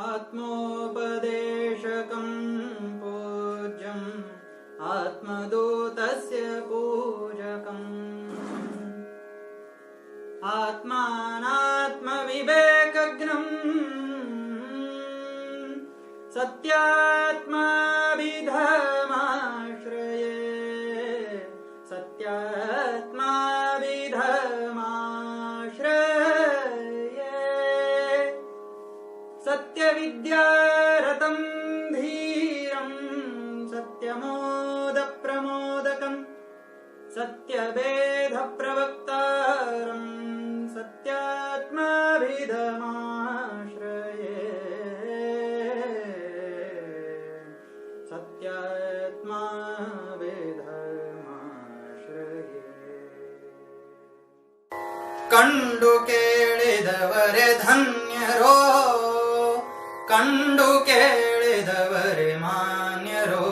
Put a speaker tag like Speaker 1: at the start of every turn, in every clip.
Speaker 1: आत्मोपदेशकम् पूज्यम् आत्मदूतस्य पूजकम् आत्मानात्मविवेकज्ञम् सत्यात्माभिधमाश्रये सत्यविद्यारतम् धीरम् सत्यमोदप्रमोदकम् सत्यभेदप्रवक्तारम् सत्यात्माभिधमाश्रये। सत्यात्मा भेधमाश्रये कण्डुकेदवरे धन्यरो ಕಂಡು ಕೇಳಿದವರೆ ಮಾನ್ಯರೋ.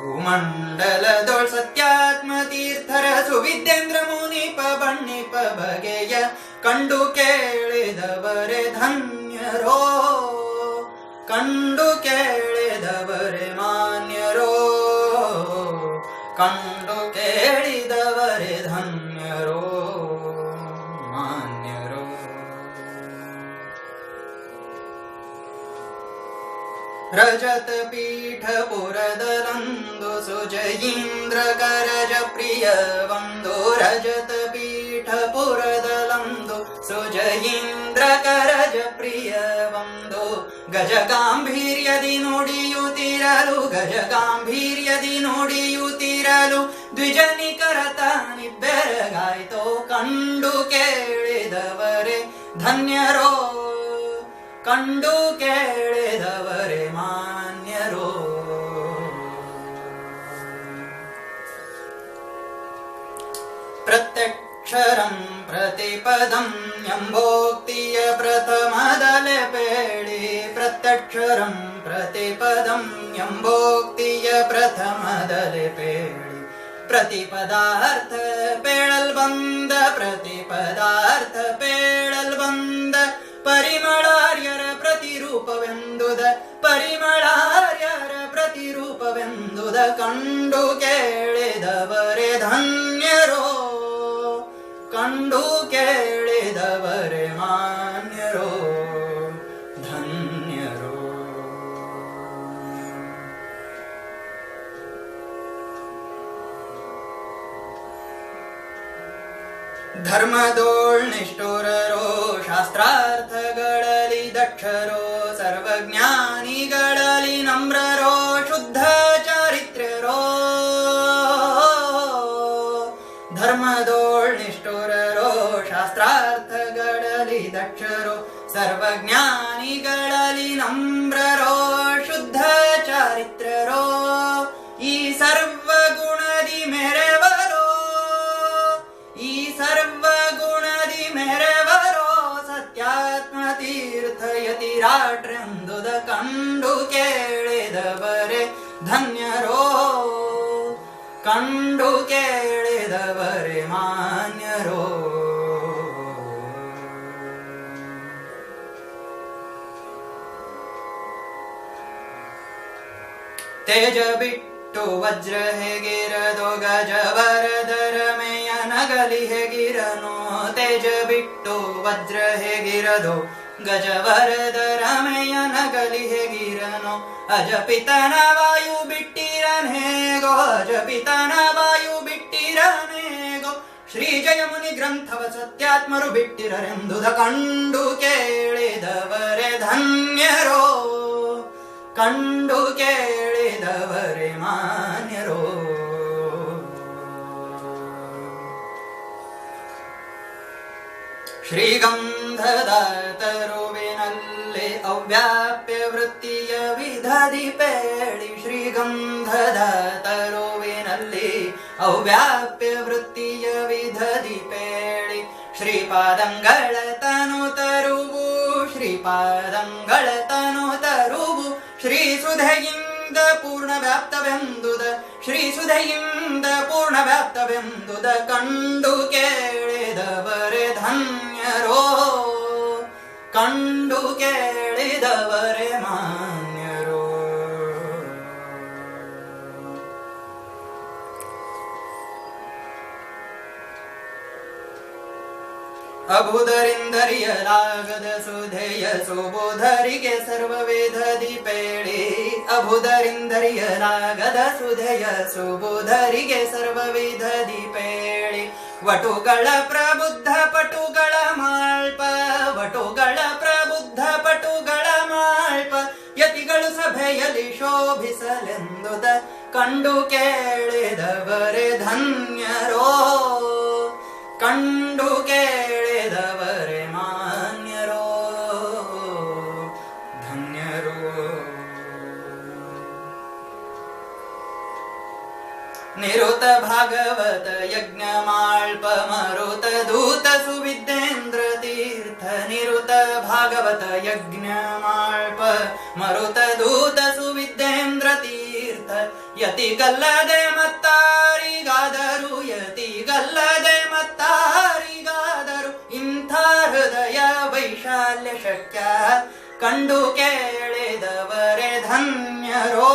Speaker 1: ಭೂಮಂಡಲದೊಳ್ ಸತ್ಯಾತ್ಮ ತೀರ್ಥರ ಸುವಿದ್ಯೇಂದ್ರ ಮುನಿಪ ಬಣ್ಣಿಪ ಬಗೆಯ ಕಂಡು ಕೇಳಿದವರೆ ಧನ್ಯರೋ. ಕಂಡು ಕೇಳಿದವರೆ ಮಾನ್ಯರೋ. ಕಂಡು ರಜತ ಪೀಠ ಪುರದಲಂದು ಸುಜಯೀಂದ್ರ ಕರಜ ಪ್ರಿಯ ಒಂದು ರಜತ ಪೀಠ ಪುರದಲಂದು ಸುಜಯೀಂದ್ರ ಕರಜ ಪ್ರಿಯ ಒಂದು ಗಜ ಗಾಂಭೀರ್ಯದಿ ನುಡಿಯುತ್ತಿರಲು ಗಜ ಗಾಂಭೀರ್ಯದಿ ನುಡಿಯುತ್ತಿರಲು ದ್ವಿಜನಿಕರತ ನಿಬ್ಬೆರಗಾಯ್ತೋ ಕಂಡು ಕೇಳಿದವರೆ ಧನ್ಯರೋ ಕಂಡು ಕೇಳಿದವರೆ ಪ್ರತಿಪದಂ ಎಂಬೋಕ್ತಿಯ ಪ್ರಥಮದಲೆ ಪೇಳಿ ಪ್ರತ್ಯಕ್ಷರಂ ಪ್ರತಿಪದಂ ಎಂಬೋಕ್ತಿಯ ಪ್ರಥಮದಲೆ ಪೇಳಿ ಪ್ರತಿಪದಾರ್ಥ ಪೇಳಲ್ ಬಂದ ಪ್ರತಿಪದಾರ್ಥ ಪೇಳಲ್ ಬಂದ ಪರಿಮಳಾರ್ಯರ ಪ್ರತಿರೂಪವೆಂದುದ ಪರಿಮಳಾರ್ಯರ ಪ್ರತಿರೂಪವೆಂದುದ ಕಂಡು ಕೇಳಿದವರೆ ಧನ್ಯರೋ ಕಂಡು ಕೇಳಿದವರೆ ಮಾನ್ಯರೋ ಧನ್ಯರೋ. ಧರ್ಮದೋಳ್ ನಿಷ್ಠುರರೋ ಶಾಸ್ತ್ರಾರ್ಥಗಳಲ್ಲಿ ದಕ್ಷರೋ. ಸರ್ವಜ್ಞಾನಿಗಳಲ್ಲಿ ನಮ್ರರೋ ಶುದ್ಧ ಚಾರಿತ್ರರೋ, ಈ ಸರ್ವಗುಣದಿ ಮೆರೆವರೋ, ಈ ಸರ್ವಗುಣದಿ ಮೆರೆವರೋ, ಸತ್ಯಾತ್ಮ ತೀರ್ಥ ಯತಿರಾಟ್ರೆಂದುದ ಕಂಡು ಕೇಳಿದವರೇ ಧನ್ಯರೋ. ಕಂಡು ಕೇಳಿದವರೇ ಮಾನ್ಯರೋ ತೇಜ ಬಿಟ್ಟು ವಜ್ರ ಹೇಗಿರದು ಗಜವರದರ ಮೇಯ ನಗಲಿ ಹೇಗಿರನು ತೇಜ ಬಿಟ್ಟು ವಜ್ರ ಹೇಗಿರದು ಗಜವರದರ ಮೇಯ ನಗಲಿ ಹೇಗಿರನು ಅಜಪಿತನ ವಾಯು ಬಿಟ್ಟಿರನ್ ಹೇಗೋ ಅಜಪಿತನ ವಾಯು ಬಿಟ್ಟಿರನ್ ಹೇಗೋ ಶ್ರೀ ಜಯಮುನಿ ಗ್ರಂಥವ ಸತ್ಯಾತ್ಮರು ಬಿಟ್ಟಿರರೆಂದುದ ಕಂಡು ಕೇಳಿದವರೆ ಧನ್ಯರೋ. ಕಂಡು ಕೇಳಿದವರೆ ಮಾನ್ಯರೋ. ಶ್ರೀಗಂಧದ ತರುವಿನಲ್ಲಿ ಅವ್ಯಾಪ್ಯ ವೃತ್ತಿಯ ವಿಧದಿ ಪೇಳಿ ಶ್ರೀಗಂಧದ ತರುವಿನಲ್ಲಿ ಅವ್ಯಾಪ್ಯ ವೃತ್ತಿಯ ವಿಧದಿ ಪೇಳಿ ಶ್ರೀಪಾದಂಗಳ ತನು ತರುವು ಶ್ರೀಪಾದಂಗಳ ತನು ತರುವು. ಶ್ರೀ ಸುಧೆಯಿಂದ ಪೂರ್ಣ ವ್ಯಾಪ್ತವೆಂದುದ ಕಂಡು ಕೇಳಿದವರೆ ಧನ್ಯರೋ ಕಂಡು ಕೇಳಿದವರೆ ಮಾನ್ಯರು ಅಬುದರಿಂದರಿಯಲಾಗದ ಸುಧೆಯ ಸುಬುಧರಿಗೆ ಸರ್ವ ವೇದದಿ ಪೇಳಿ. ಅಬುದರಿಂದರಿಯಲಾಗದ ಸುಧೆಯ ಸುಬುಧರಿಗೆ ಸರ್ವ ವೇದದಿ ಪೇಳಿ. ವಟುಗಳ ಪ್ರಬುದ್ಧ ಪಟುಗಳ ಮಾಳ್ಪ ವಟುಗಳ ಪ್ರಬುದ್ಧ ಪಟುಗಳ ಮಾಳ್ಪ ಯತಿಗಳು ಸಭೆಯಲ್ಲಿ ಶೋಭಿಸಲೆಂದುದ, ಕಂಡು ಕೇಳಿದವರೇ ಧನ್ಯರೋ. ಭಾಗವತ ಯಜ್ಞ ಮಾಳ್ಪ ಮರುತ ದೂತ ಸುವಿದ್ಯೇಂದ್ರ ತೀರ್ಥ ನಿರುತ ಭಾಗವತ ಯಜ್ಞ ಮಾಳ್ಪ ಮರುತ ದೂತ ಸುವಿದ್ಯೇಂದ್ರ ತೀರ್ಥ ಯತಿಗಲ್ಲದೆ ಮತ್ತಾರಿಗಾದರು ಯತಿಗಲ್ಲದೆ ಮತ್ತಾರಿಗಾದರು ಇಂಥ ಹೃದಯ ವೈಶಾಲ್ಯ ಶಕ್ಯ ಕಂಡು ಕೇಳಿದವರೇ ಧನ್ಯರೋ.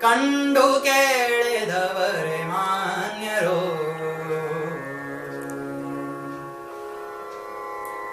Speaker 1: ಕಂಡು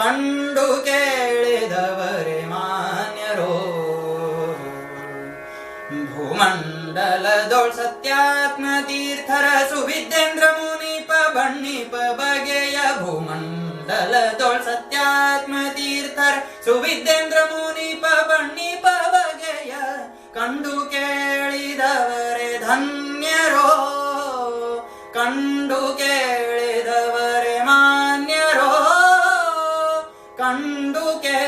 Speaker 1: ಕಂಡು ಕೇಳಿದವರೆ ಮಾನ್ಯರೋ. ಭೂಮಂಡಲದೊಳ್ ಸತ್ಯಾತ್ಮ ತೀರ್ಥರ ಸುವಿದ್ಯೇಂದ್ರ ಮುನಿಪ ಬಣ್ಣಿಪ ಬಗೆಯ ಭೂಮಂಡಲದೊಳ್ ಸತ್ಯಾತ್ಮ ತೀರ್ಥರ ಸುವಿದ್ಯೇಂದ್ರ ಮುನಿಪ ಬಣ್ಣಿಪ ಬಗೆಯ ಕಂಡು ಕೇಳಿದವರೆ ಧನ್ಯರೋ ಕಂಡು ಕೇಳಿದವರೇ ಧನ್ಯರೋ